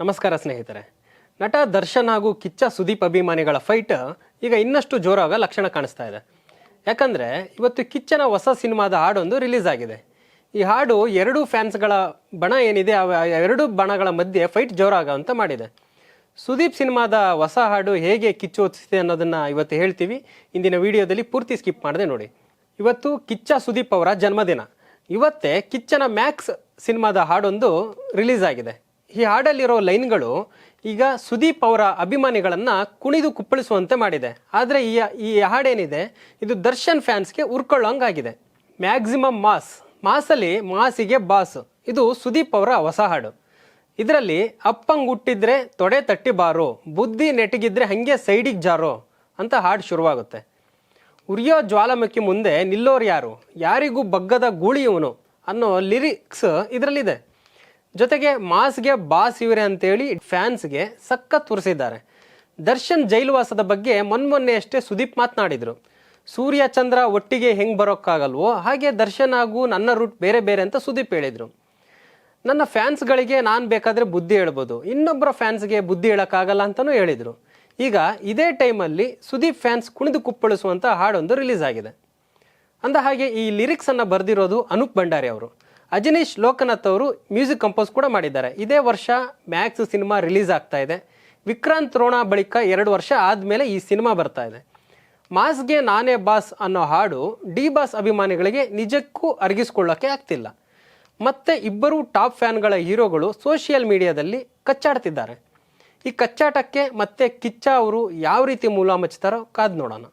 ನಮಸ್ಕಾರ ಸ್ನೇಹಿತರೆ. ನಟ ದರ್ಶನ್ ಹಾಗೂ ಕಿಚ್ಚ ಸುದೀಪ್ ಅಭಿಮಾನಿಗಳ ಫೈಟ್ ಈಗ ಇನ್ನಷ್ಟು ಜೋರಾಗ ಲಕ್ಷಣ ಕಾಣಿಸ್ತಾ ಇದೆ. ಯಾಕಂದರೆ ಇವತ್ತು ಕಿಚ್ಚನ ಹೊಸ ಸಿನಿಮಾದ ಹಾಡೊಂದು ರಿಲೀಸ್ ಆಗಿದೆ. ಈ ಹಾಡು ಎರಡೂ ಫ್ಯಾನ್ಸ್ಗಳ ಬಣ ಏನಿದೆ, ಅವ ಎರಡು ಬಣಗಳ ಮಧ್ಯೆ ಫೈಟ್ ಜೋರಾಗ ಅಂತ ಮಾಡಿದೆ. ಸುದೀಪ್ ಸಿನಿಮಾದ ಹೊಸ ಹಾಡು ಹೇಗೆ ಕಿಚ್ಚು ಹೊತ್ತಿಸಿದೆ ಅನ್ನೋದನ್ನು ಇವತ್ತು ಹೇಳ್ತೀವಿ. ಇಂದಿನ ವಿಡಿಯೋದಲ್ಲಿ ಪೂರ್ತಿ ಸ್ಕಿಪ್ ಮಾಡಿದೆ ನೋಡಿ. ಇವತ್ತು ಕಿಚ್ಚ ಸುದೀಪ್ ಅವರ ಜನ್ಮದಿನ. ಇವತ್ತೇ ಕಿಚ್ಚನ ಮ್ಯಾಕ್ಸ್ ಸಿನಿಮಾದ ಹಾಡೊಂದು ರಿಲೀಸ್ ಆಗಿದೆ. ಈ ಹಾಡಲ್ಲಿರೋ ಲೈನ್ಗಳು ಈಗ ಸುದೀಪ್ ಅವರ ಅಭಿಮಾನಿಗಳನ್ನು ಕುಣಿದು ಕುಪ್ಪಳಿಸುವಂತೆ ಮಾಡಿದೆ. ಆದರೆ ಈ ಈ ಹಾಡೇನಿದೆ? ಇದು ದರ್ಶನ್ ಫ್ಯಾನ್ಸ್ಗೆ ಉರ್ಕೊಳ್ಳೋಂಗಾಗಿದೆ. ಮ್ಯಾಕ್ಸಿಮಮ್ ಮಾಸ್, ಮಾಸಲ್ಲಿ ಮಾಸಿಗೆ ಬಾಸ್. ಇದು ಸುದೀಪ್ ಅವರ ಹೊಸ ಹಾಡು. ಇದರಲ್ಲಿ ಅಪ್ಪಂಗುಟ್ಟಿದ್ರೆ ತೊಡೆ ತಟ್ಟಿ ಬಾರು, ಬುದ್ಧಿ ನೆಟಗಿದ್ರೆ ಹಂಗೆ ಸೈಡಿಗೆ ಜಾರೋ ಅಂತ ಹಾಡು ಶುರುವಾಗುತ್ತೆ. ಉರಿಯೋ ಜ್ವಾಲಾಮುಖಿ ಮುಂದೆ ನಿಲ್ಲೋರು ಯಾರು? ಯಾರಿಗೂ ಬಗ್ಗದ ಗೂಳಿ ಇವನು ಅನ್ನೋ ಲಿರಿಕ್ಸ್ ಇದರಲ್ಲಿದೆ. ಜೊತೆಗೆ ಮಾಸ್ಗೆ ಬಾಸ್ ಇವರೇ ಅಂತೇಳಿ ಫ್ಯಾನ್ಸ್ಗೆ ಸಖತ್ ತೋರಿಸಿದ್ದಾರೆ ದರ್ಶನ್ ಜೈಲುವಾಸದ ಬಗ್ಗೆ ಮೊನ್ಮೊನ್ನೆ ಅಷ್ಟೇ ಸುದೀಪ್ ಮಾತನಾಡಿದರು. ಸೂರ್ಯ, ಚಂದ್ರ ಒಟ್ಟಿಗೆ ಹೆಂಗೆ ಬರೋಕ್ಕಾಗಲ್ವೋ ಹಾಗೆ ದರ್ಶನ್ ಹಾಗೂ ನನ್ನ ರೂಟ್ ಬೇರೆ ಬೇರೆ ಅಂತ ಸುದೀಪ್ ಹೇಳಿದರು. ನನ್ನ ಫ್ಯಾನ್ಸ್ಗಳಿಗೆ ನಾನು ಬೇಕಾದರೆ ಬುದ್ಧಿ ಹೇಳ್ಬೋದು ಇನ್ನೊಬ್ಬರ ಫ್ಯಾನ್ಸ್ಗೆ ಬುದ್ಧಿ ಹೇಳೋಕ್ಕಾಗಲ್ಲ ಅಂತಲೂ ಹೇಳಿದರು. ಈಗ ಇದೇ ಟೈಮಲ್ಲಿ ಸುದೀಪ್ ಫ್ಯಾನ್ಸ್ ಕುಣಿದು ಕುಪ್ಪಳಿಸುವಂಥ ಹಾಡೊಂದು ರಿಲೀಸ್ ಆಗಿದೆ. ಅಂದ ಹಾಗೆ ಈ ಲಿರಿಕ್ಸನ್ನು ಬರೆದಿರೋದು ಅನೂಪ್ ಭಂಡಾರಿ ಅವರು. ಅಜನೀಶ್ ಲೋಕನಾಥ್ ಅವರು ಮ್ಯೂಸಿಕ್ ಕಂಪೋಸ್ ಕೂಡ ಮಾಡಿದ್ದಾರೆ. ಇದೇ ವರ್ಷ ಮ್ಯಾಕ್ಸ್ ಸಿನಿಮಾ ರಿಲೀಸ್ ಆಗ್ತಾ ಇದೆ. ವಿಕ್ರಾಂತ್ ರೋಣ ಬಳಿಕ ಎರಡು ವರ್ಷ ಆದಮೇಲೆ ಈ ಸಿನಿಮಾ ಬರ್ತಾ ಇದೆ. ಮಾಸ್ಗೆ ನಾನೇ ಬಾಸ್ ಅನ್ನೋ ಹಾಡು ಡಿ ಬಾಸ್ ಅಭಿಮಾನಿಗಳಿಗೆ ನಿಜಕ್ಕೂ ಅರಗಿಸ್ಕೊಳ್ಳೋಕ್ಕೆ ಆಗ್ತಿಲ್ಲ. ಮತ್ತೆ ಇಬ್ಬರು ಟಾಪ್ ಫ್ಯಾನ್ಗಳ ಹೀರೋಗಳು ಸೋಷಿಯಲ್ ಮೀಡಿಯಾದಲ್ಲಿ ಕಚ್ಚಾಡ್ತಿದ್ದಾರೆ. ಈ ಕಚ್ಚಾಟಕ್ಕೆ ಮತ್ತೆ ಕಿಚ್ಚ ಅವರು ಯಾವ ರೀತಿ ಮೂಲ ಮಚ್ತಾರೋ ಕಾದ್ ನೋಡೋಣ.